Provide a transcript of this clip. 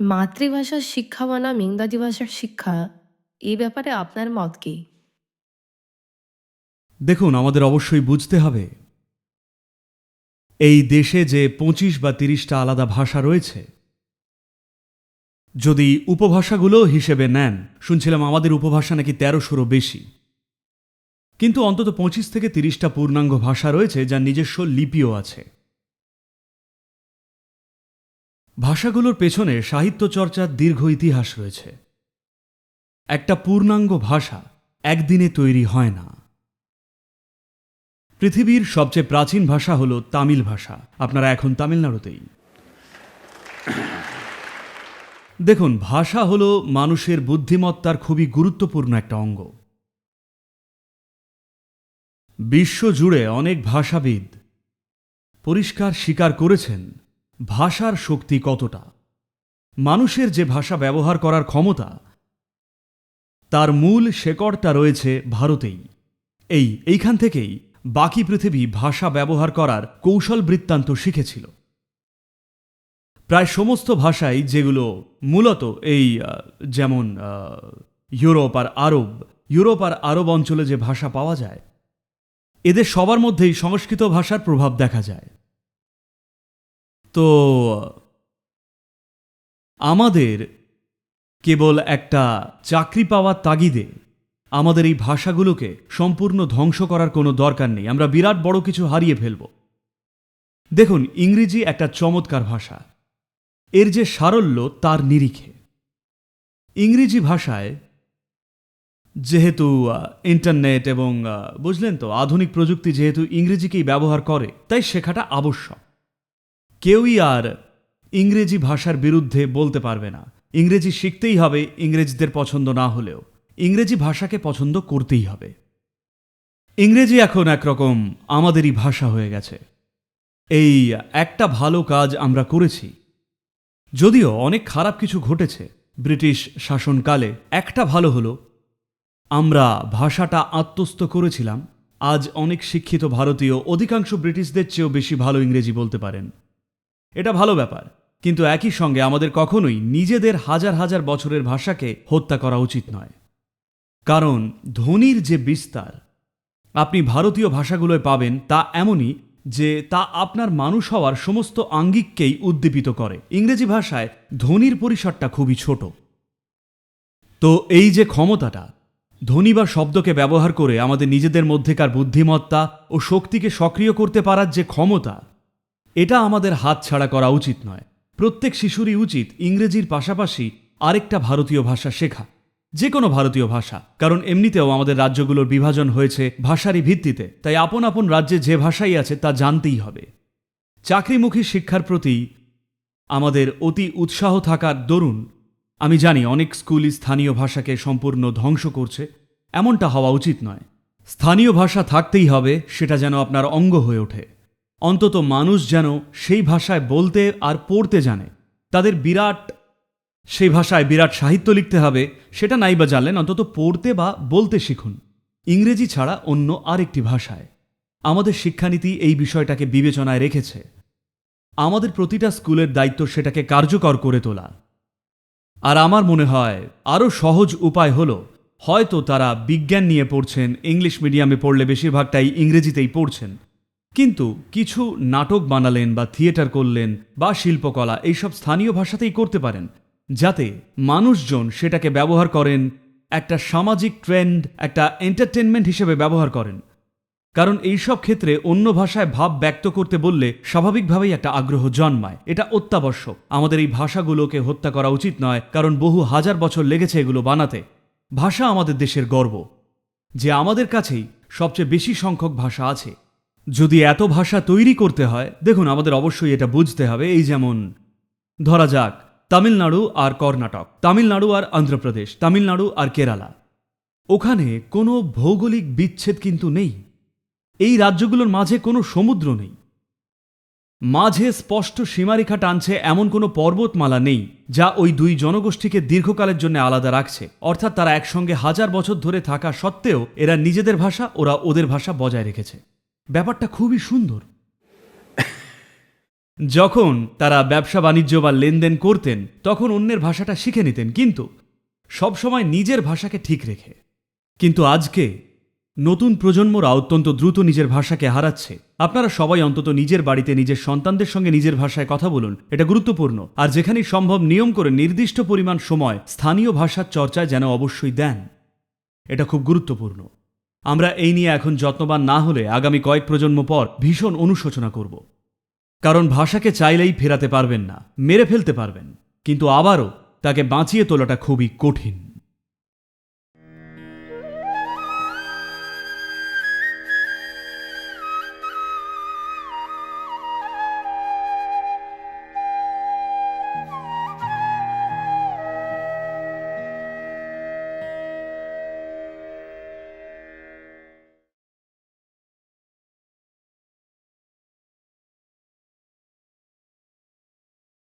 মাতৃভাষার শিক্ষা বনাম ইংরাজি ভাষার শিক্ষা এই ব্যাপারে আপনার মত কি? দেখুন, আমাদের অবশ্যই বুঝতে হবে, এই দেশে যে পঁচিশ বা তিরিশটা আলাদা ভাষা রয়েছে, যদি উপভাষাগুলো হিসেবে নেন, শুনছিলাম আমাদের উপভাষা নাকি তেরোশোরও বেশি, কিন্তু অন্তত পঁচিশ থেকে তিরিশটা পূর্ণাঙ্গ ভাষা রয়েছে, যার নিজস্ব লিপিও আছে। ভাষাগুলোর পেছনে সাহিত্য চর্চার দীর্ঘ ইতিহাস রয়েছে। একটা পূর্ণাঙ্গ ভাষা একদিনে তৈরি হয় না। পৃথিবীর সবচেয়ে প্রাচীন ভাষা হল তামিল ভাষা। আপনারা এখন তামিলনাড়ুতেই। দেখুন, ভাষা হল মানুষের বুদ্ধিমত্তার খুবই গুরুত্বপূর্ণ একটা অঙ্গ। বিশ্ব জুড়ে অনেক ভাষাবিদ পরিষ্কার স্বীকার করেছেন ভাষার শক্তি কতটা? মানুষের যে ভাষা ব্যবহার করার ক্ষমতা, তার মূল শেকড়টা রয়েছে ভারতেই। এই, এইখান থেকেই বাকি পৃথিবী ভাষা ব্যবহার করার কৌশল বৃত্তান্ত শিখেছিল। প্রায় সমস্ত ভাষাই যেগুলো মূলত এই যেমন ইউরোপ আর আরব, ইউরোপ আর আরব অঞ্চলে যে ভাষা পাওয়া যায়, এদের সবার মধ্যেই সংস্কৃত ভাষার প্রভাব দেখা যায়। তো আমাদের কেবল একটা চাকরি পাওয়ার তাগিদে আমাদের এই ভাষাগুলোকে সম্পূর্ণ ধ্বংস করার কোনো দরকার নেই। আমরা বিরাট বড় কিছু হারিয়ে ফেলব। দেখুন, ইংরেজি একটা চমৎকার ভাষা। এর যে সারল্য, তার নিরিখে। ইংরেজি ভাষায় যেহেতু ইন্টারনেট এবং বুঝলেন তো, আধুনিক প্রযুক্তি যেহেতু ইংরেজিকেই ব্যবহার করে, তাই শেখাটা আবশ্যক। কেউই আর ইংরেজি ভাষার বিরুদ্ধে বলতে পারবে না। ইংরেজি শিখতেই হবে, ইংরেজদের পছন্দ না হলেও। ইংরেজি ভাষাকে পছন্দ করতেই হবে। ইংরেজি এখন একরকম আমাদেরই ভাষা হয়ে গেছে। এই একটা ভালো কাজ আমরা করেছি। যদিও অনেক খারাপ কিছু ঘটেছে। ব্রিটিশ শাসনকালে একটা ভালো হলো। আমরা ভাষাটা আত্মস্থ করেছিলাম। আজ অনেক শিক্ষিত ভারতীয় অধিকাংশ ব্রিটিশদের চেয়েও বেশি ভালো ইংরেজি বলতে পারেন। এটা ভালো ব্যাপার। কিন্তু একই সঙ্গে আমাদের কখনোই নিজেদের হাজার হাজার বছরের ভাষাকে হত্যা করা উচিত নয়। কারণ ধ্বনির যে বিস্তার আপনি ভারতীয় ভাষাগুলোয় পাবেন তা এমনই যে তা আপনার মানুষ হওয়ার সমস্ত আঙ্গিককেই উদ্দীপিত করে। ইংরেজি ভাষায় ধ্বনির পরিসরটা খুবই ছোট। তো এই যে ক্ষমতাটা, ধ্বনি বা শব্দকে ব্যবহার করে আমাদের নিজেদের মধ্যেকার বুদ্ধিমত্তা ও শক্তিকে সক্রিয় করতে পারার যে ক্ষমতা এটা আমাদের হাত ছাড়া করা উচিত নয়। প্রত্যেক শিশুরই উচিত ইংরেজির পাশাপাশি আরেকটা ভারতীয় ভাষা শেখা। যে কোনো ভারতীয় ভাষা, কারণ এমনিতেও আমাদের রাজ্যগুলোর বিভাজন হয়েছে ভাষারই ভিত্তিতে। তাই আপন আপন রাজ্যে যে ভাষাই আছে তা জানতেই হবে। চাকরিমুখী শিক্ষার প্রতি আমাদের অতি উৎসাহ থাকার দরুন আমি জানি অনেক স্কুলই স্থানীয় ভাষাকে সম্পূর্ণ ধ্বংস করছে, এমনটা হওয়া উচিত নয়। স্থানীয় ভাষা থাকতেই হবে, সেটা যেন আপনার অঙ্গ হয়ে ওঠে। অন্তত মানুষ যেন সেই ভাষায় বলতে আর পড়তে জানে। তাদের বিরাট, সেই ভাষায় বিরাট সাহিত্য লিখতে হবে, সেটা নাই বা জানলেন, অন্তত পড়তে বা বলতে শিখুন। ইংরেজি ছাড়া অন্য আরেকটি ভাষায়। আমাদের শিক্ষানীতি এই বিষয়টাকে বিবেচনায় রেখেছে। আমাদের প্রতিটা স্কুলের দায়িত্ব সেটাকে কার্যকর করে তোলা। আর আমার মনে হয়, আরও সহজ উপায় হল, হয়তো তারা বিজ্ঞান নিয়ে পড়ছেন, ইংলিশ মিডিয়ামে পড়লে বেশিরভাগটাই ইংরেজিতেই পড়ছেন। কিন্তু কিছু নাটক বানালেন বা থিয়েটার করলেন বা শিল্পকলা, এইসব স্থানীয় ভাষাতেই করতে পারেন, যাতে মানুষজন সেটাকে ব্যবহার করেন, একটা সামাজিক ট্রেন্ড, একটা এন্টারটেনমেন্ট হিসেবে ব্যবহার করেন। কারণ এইসব ক্ষেত্রে অন্য ভাষায় ভাব ব্যক্ত করতে বললে স্বাভাবিকভাবেই একটা আগ্রহ জন্মায়। এটা অত্যাবশ্যক। আমাদের এই ভাষাগুলোকে হত্যা করা উচিত নয়, কারণ বহু হাজার বছর লেগেছে এগুলো বানাতে। ভাষা আমাদের দেশের গর্ব। যে আমাদের কাছেই সবচেয়ে বেশি সংখ্যক ভাষা আছে। যদি এত ভাষা তৈরি করতে হয়, দেখুন আমাদের অবশ্যই এটা বুঝতে হবে, এই যেমন ধরা যাক, তামিলনাড়ু আর কর্ণাটক, তামিলনাড়ু আর অন্ধ্রপ্রদেশ, তামিলনাড়ু আর কেরালা। ওখানে কোনো ভৌগোলিক বিচ্ছেদ কিন্তু নেই। এই রাজ্যগুলোর মাঝে কোনো সমুদ্র নেই। মাঝে স্পষ্ট সীমারেখা টানছে এমন কোনো পর্বতমালা নেই, যা ওই দুই জনগোষ্ঠীকে দীর্ঘকালের জন্য আলাদা রাখছে। অর্থাৎ তারা একসঙ্গে হাজার বছর ধরে থাকা সত্ত্বেও এরা নিজেদের ভাষা, ওরা ওদের ভাষা বজায় রেখেছে। ব্যাপারটা খুবই সুন্দর। যখন তারা ব্যবসা বাণিজ্য বা লেনদেন করতেন, তখন অন্যের ভাষাটা শিখে নিতেন, কিন্তু সবসময় নিজের ভাষাকে ঠিক রেখে। কিন্তু আজকে নতুন প্রজন্মরা অত্যন্ত দ্রুত নিজের ভাষাকে হারাচ্ছে। আপনারা সবাই অন্তত নিজের বাড়িতে নিজের সন্তানদের সঙ্গে নিজের ভাষায় কথা বলুন, এটা গুরুত্বপূর্ণ। আর যেখানেই সম্ভব নিয়ম করে নির্দিষ্ট পরিমাণ সময় স্থানীয় ভাষার চর্চায় যেন অবশ্যই দেন। এটা খুব গুরুত্বপূর্ণ। আমরা এই নিয়ে এখন যত্নবান না হলে আগামী কয়েক প্রজন্ম পর ভীষণ অনুশোচনা করব। কারণ ভাষাকে চাইলেই ফেরাতে পারবেন না, মেরে ফেলতে পারবেন, কিন্তু আবারও তাকে বাঁচিয়ে তোলাটা খুবই কঠিন।